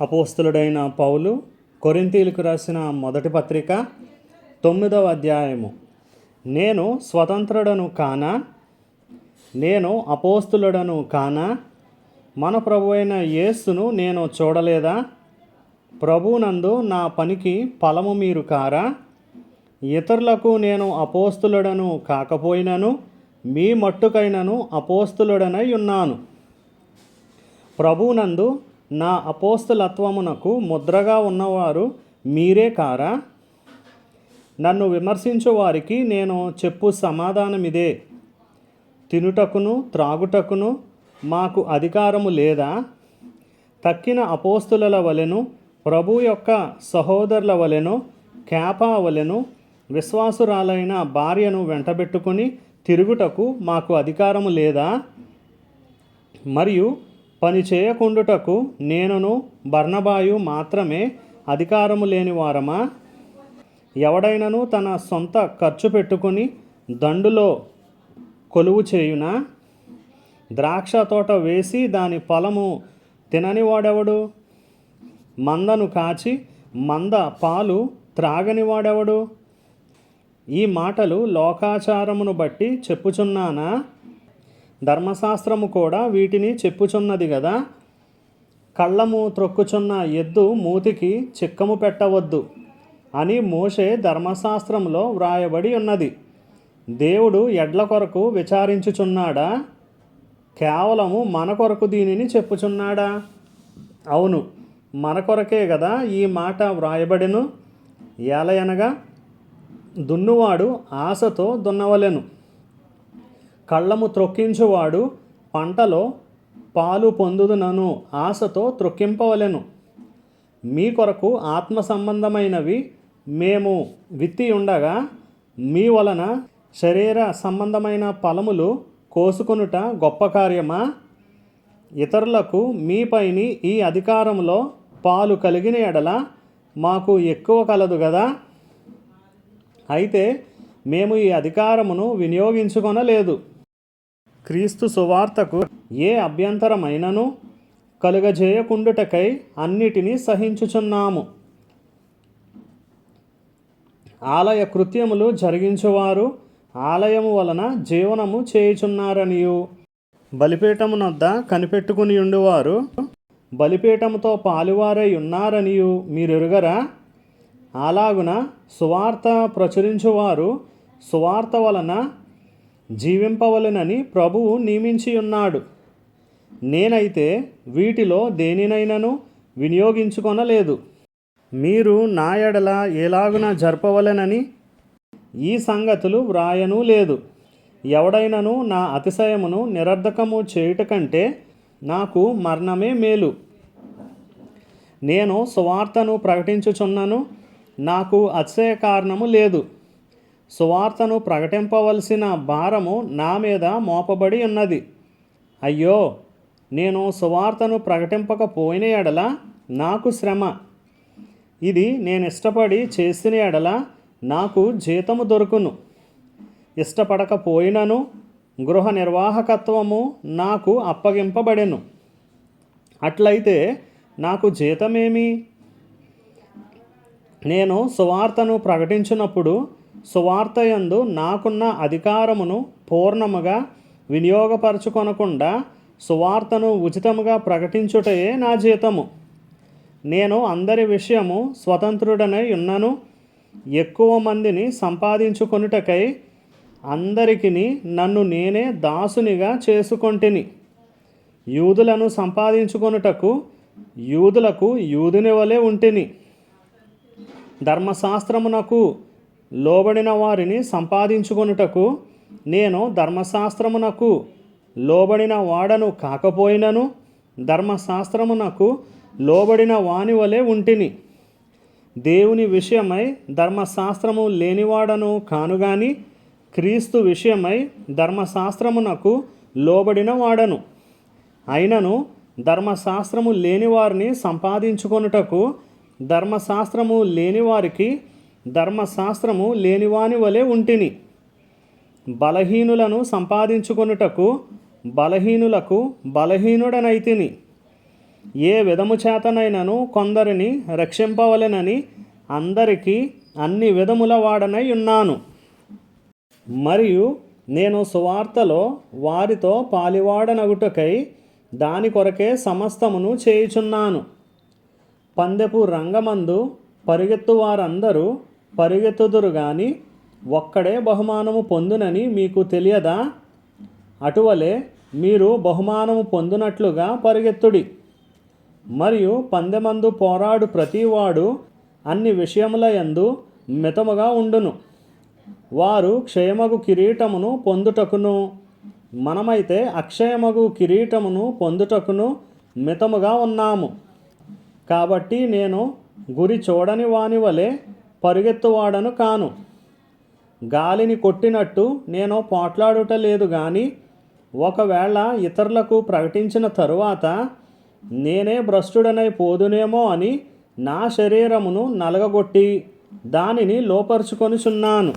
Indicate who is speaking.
Speaker 1: అపోస్తులుడైన పౌలు కొరింతీలకు రాసిన మొదటి పత్రిక తొమ్మిదవ అధ్యాయము. నేను స్వతంత్రుడను కానా? నేను అపోస్తులుడను కానా? మన ప్రభు అయిన యేసును నేను చూడలేదా? ప్రభునందు నా పనికి ఫలము మీరు కారా? ఇతరులకు నేను అపోస్తులుడను కాకపోయినను మీ మట్టుకైనను అపోస్తులుడనై ఉన్నాను. ప్రభునందు నా అపోస్తులత్వమునకు ముద్రగా ఉన్నవారు మీరే కారా? నన్ను విమర్శించు వారికి నేను చెప్పు సమాధానమిదే. తినుటకును త్రాగుటకును మాకు అధికారము లేదా? తక్కిన అపోస్తుల వలెను ప్రభు యొక్క సహోదరుల వలెను క్యాపా వలెను విశ్వాసురాలైన భార్యను వెంటబెట్టుకుని తిరుగుటకు మాకు అధికారము లేదా? మరియు పని చేయకుండుటకు నేనును బర్నబాయు మాత్రమే అధికారము లేని వారమా? ఎవడైనను తన సొంత ఖర్చు పెట్టుకుని దండులో కొలువు చేయునా? ద్రాక్ష తోట వేసి దాని ఫలము తినని వాడెవడు? మందను కాచి మంద పాలు త్రాగని వాడెవడు? ఈ మాటలు లోకాచారమును బట్టి చెప్పుచున్నానా? ధర్మశాస్త్రము కూడా వీటిని చెప్పుచున్నది కదా కళ్ళము త్రొక్కుచున్న ఎద్దు మూతికి చిక్కము పెట్టవద్దు అని మోషే ధర్మశాస్త్రంలో వ్రాయబడి ఉన్నది. దేవుడు ఎడ్ల కొరకు విచారించుచున్నాడా? కేవలము మన కొరకు దీనిని చెప్పుచున్నాడా? అవును మన కొరకే కదా ఈ మాట వ్రాయబడెను. ఏలయనగా దున్నువాడు ఆశతో దున్నవలెను. కళ్ళము త్రొక్కించువాడు పంటలో పాలు పొందుదునను ఆశతో త్రొక్కింపవలెను. మీ కొరకు ఆత్మ సంబంధమైనవి మేము విత్తి ఉండగా మీ వలన శరీర సంబంధమైన ఫలములు కోసుకొనుట గొప్ప కార్యమా? ఇతరులకు మీపైని ఈ అధికారంలో పాలు కలిగిన ఎడల మాకు ఎక్కువ కలదు కదా అయితే మేము ఈ అధికారమును వినియోగించుకొనలేదు. క్రీస్తు సువార్తకు ఏ అభ్యంతరమైనను కలుగజేయకుండుటకై అన్నిటినీ సహించుచున్నాము. ఆలయ కృత్యములు జరిగించువారు ఆలయము వలన జీవనము చేయుచున్నారనియు. బలిపీఠమునొద్ద కనిపెట్టుకుని ఉండువారు బలిపీఠముతో పాలువారై ఉన్నారనియు మీరెరుగరా? అలాగున సువార్త ప్రచురించువారు సువార్త వలన జీవింపవలెనని ప్రభువు నియమించి ఉన్నాడు నేనైతే వీటిలో దేనినైనను వినియోగించుకొనలేదు. మీరు నా ఎడల ఎలాగున జరపవలెనని ఈ సంగతులు వ్రాయను లేదు. ఎవడైనను నా అతిశయమును నిరర్ధకము చేయుట కంటే నాకు మరణమే మేలు. నేను సువార్తను ప్రకటించుచున్నను నాకు అతిశయ కారణము లేదు. సువార్తను ప్రకటింపవలసిన భారము నా మీద మోపబడి ఉన్నది. అయ్యో నేను సువార్తను ప్రకటింపకపోయిన ఎడల నాకు శ్రమ. ఇది నేను ఇష్టపడి చేసిన ఎడల నాకు జీతము దొరుకును. ఇష్టపడకపోయినను గృహ నిర్వాహకత్వము నాకు అప్పగింపబడెను. అట్లయితే నాకు జీతమేమి? నేను సువార్తను ప్రకటించినప్పుడు సువార్తయందు నాకున్న అధికారమును పూర్ణముగా వినియోగపరచుకొనకుండా సువార్తను ఉచితముగా ప్రకటించుటయే నా జీతము. నేను అందరి విషయము స్వతంత్రుడనై ఉన్నను. ఎక్కువ మందిని సంపాదించుకొనుటకై అందరికిని నన్ను నేనే దాసునిగా చేసుకొంటిని. యూదులను సంపాదించుకొనుటకు యూదులకు యూదుని వలె ఉంటిని. ధర్మశాస్త్రమునకు లోబడిన వారిని సంపాదించుకొనుటకు నేను ధర్మశాస్త్రమునకు లోబడిన వాడను కాకపోయినను ధర్మశాస్త్రమునకు లోబడిన వాని వలె ఉంటిని. దేవుని విషయమై ధర్మశాస్త్రము లేనివాడను కానుగాని క్రీస్తు విషయమై ధర్మశాస్త్రమునకు లోబడిన వాడను. అయినను ధర్మశాస్త్రము లేని వారిని సంపాదించుకొనుటకు ధర్మశాస్త్రము లేని వారికి ధర్మశాస్త్రము లేనివాని వలె ఉంటిని. బలహీనులను సంపాదించుకొనుటకు బలహీనులకు బలహీనుడనైతిని. ఏ విధము చేతనైనను కొందరిని రక్షింపవలెనని అందరికీ అన్ని విధముల వాడనై ఉన్నాను. మరియు నేను సువార్తలో వారితో పాలివాడనగుటకై దాని కొరకే సమస్తమును చేయుచున్నాను. పందెపు రంగమందు పరిగెత్తు వారందరూ పరిగెత్తుదురు గాని ఒక్కడే బహుమానము పొందునని మీకు తెలియదా? అటువలే మీరు బహుమానము పొందునట్లుగా పరిగెత్తుడి. మరియు పందెమందు పోరాడు ప్రతివాడు అన్ని విషయముల యందు మితముగా ఉండును. వారు క్షయమగు కిరీటమును పొందుటకును. మనమైతే అక్షయమగు కిరీటమును పొందుటకును మితముగా ఉన్నాము. కాబట్టి నేను గురి చూడని వాని వలె పరుగెత్తువాడను కాను. గాలిని కొట్టినట్టు నేను పోట్లాడుట లేదు కానీ ఒకవేళ ఇతరులకు ప్రకటించిన తరువాత నేనే భ్రష్టుడనై పోదునేమో అని నా శరీరమును నలగగొట్టి దానిని లోపరుచుకొనిచున్నాను.